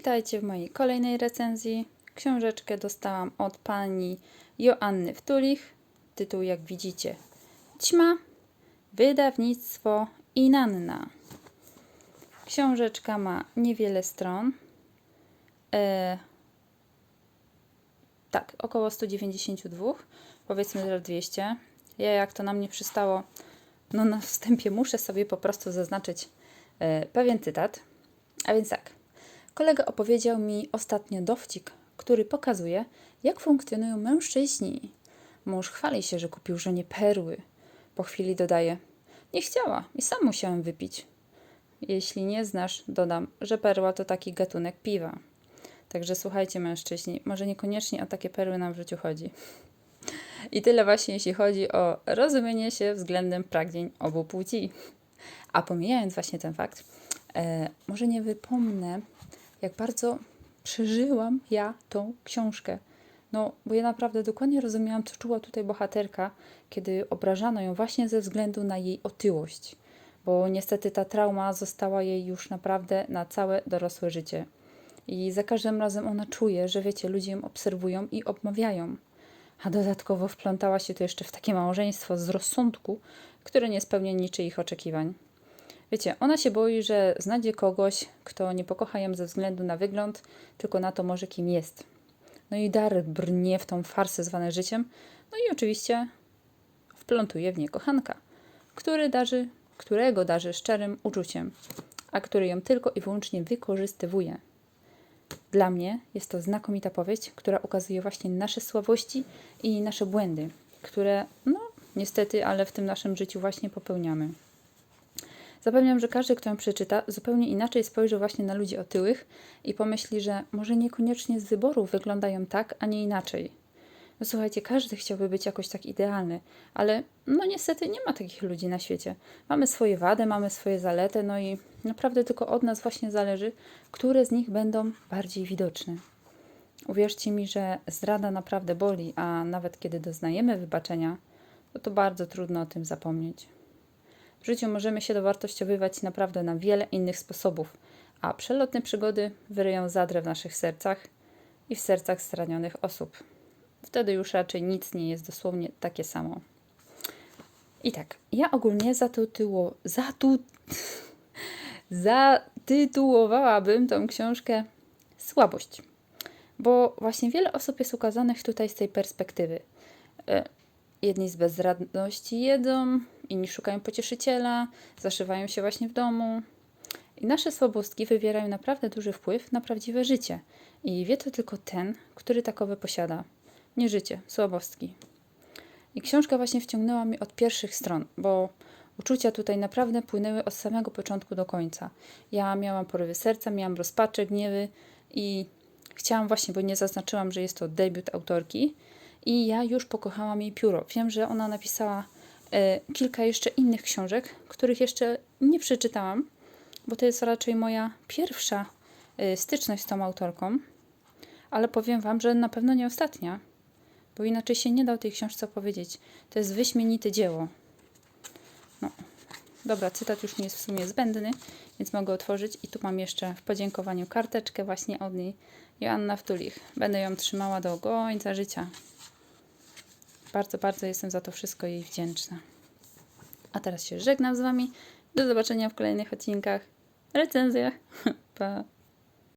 Witajcie w mojej kolejnej recenzji. Książeczkę dostałam od pani Joanny Wtulich. Tytuł, jak widzicie, Ćma, wydawnictwo Inanna. Książeczka ma niewiele stron. E, tak, około 192, powiedzmy, że 200. Ja, jak to na mnie przystało, no na wstępie muszę sobie po prostu zaznaczyć e, pewien cytat. A więc tak. Kolega opowiedział mi ostatnio dowcik, który pokazuje, jak funkcjonują mężczyźni. Mąż chwali się, że kupił żonie perły. Po chwili dodaje: Nie chciała i sam musiałem wypić. Jeśli nie znasz, dodam, że perła to taki gatunek piwa. Także słuchajcie, mężczyźni, może niekoniecznie o takie perły nam w życiu chodzi. I tyle właśnie, jeśli chodzi o rozumienie się względem pragnień obu płci. A pomijając właśnie ten fakt, e, może nie wypomnę, jak bardzo przeżyłam ja tą książkę. No, bo ja naprawdę dokładnie rozumiałam, co czuła tutaj bohaterka, kiedy obrażano ją właśnie ze względu na jej otyłość. Bo niestety ta trauma została jej już naprawdę na całe dorosłe życie. I za każdym razem ona czuje, że wiecie, ludzie ją obserwują i obmawiają. A dodatkowo wplątała się tu jeszcze w takie małżeństwo z rozsądku, które nie spełnia niczyich oczekiwań. Wiecie, ona się boi, że znajdzie kogoś, kto nie pokocha ją ze względu na wygląd, tylko na to może kim jest. No i dar brnie w tą farsę zwane życiem, no i oczywiście wplątuje w nie kochanka, który darzy, którego darzy szczerym uczuciem, a który ją tylko i wyłącznie wykorzystywuje. Dla mnie jest to znakomita powieść, która ukazuje właśnie nasze słabości i nasze błędy, które, no niestety, ale w tym naszym życiu właśnie popełniamy. Zapewniam, że każdy, kto ją przeczyta, zupełnie inaczej spojrzy właśnie na ludzi otyłych i pomyśli, że może niekoniecznie z wyboru wyglądają tak, a nie inaczej. No słuchajcie, każdy chciałby być jakoś tak idealny, ale no niestety nie ma takich ludzi na świecie. Mamy swoje wady, mamy swoje zalety, no i naprawdę tylko od nas właśnie zależy, które z nich będą bardziej widoczne. Uwierzcie mi, że zdrada naprawdę boli, a nawet kiedy doznajemy wybaczenia, to to bardzo trudno o tym zapomnieć. W życiu możemy się dowartościowywać naprawdę na wiele innych sposobów, a przelotne przygody wyryją zadrę w naszych sercach i w sercach zranionych osób. Wtedy już raczej nic nie jest dosłownie takie samo. I tak, ja ogólnie zatytuło, zatu, zatytułowałabym tą książkę Słabość, bo właśnie wiele osób jest ukazanych tutaj z tej perspektywy. E, Jedni z bezradności jedzą, inni szukają pocieszyciela, zaszywają się właśnie w domu. I nasze słabostki wywierają naprawdę duży wpływ na prawdziwe życie. I wie to tylko ten, który takowe posiada. Nie życie, słabostki. I książka właśnie wciągnęła mnie od pierwszych stron, bo uczucia tutaj naprawdę płynęły od samego początku do końca. Ja miałam porywy serca, miałam rozpacze, gniewy i chciałam właśnie, bo nie zaznaczyłam, że jest to debiut autorki, i ja już pokochałam jej pióro. Wiem, że ona napisała kilka jeszcze innych książek, których jeszcze nie przeczytałam, bo to jest raczej moja pierwsza e, styczność z tą autorką, ale powiem Wam, że na pewno nie ostatnia, bo inaczej się nie da o tej książce opowiedzieć. To jest wyśmienite dzieło. No. Dobra, cytat już mi jest w sumie zbędny, więc mogę otworzyć. I tu mam jeszcze w podziękowaniu karteczkę właśnie od niej. Joanna Wtulich. Będę ją trzymała do końca życia. Bardzo, bardzo jestem za to wszystko jej wdzięczna. A teraz się żegnam z Wami. Do zobaczenia w kolejnych odcinkach, recenzjach. Pa!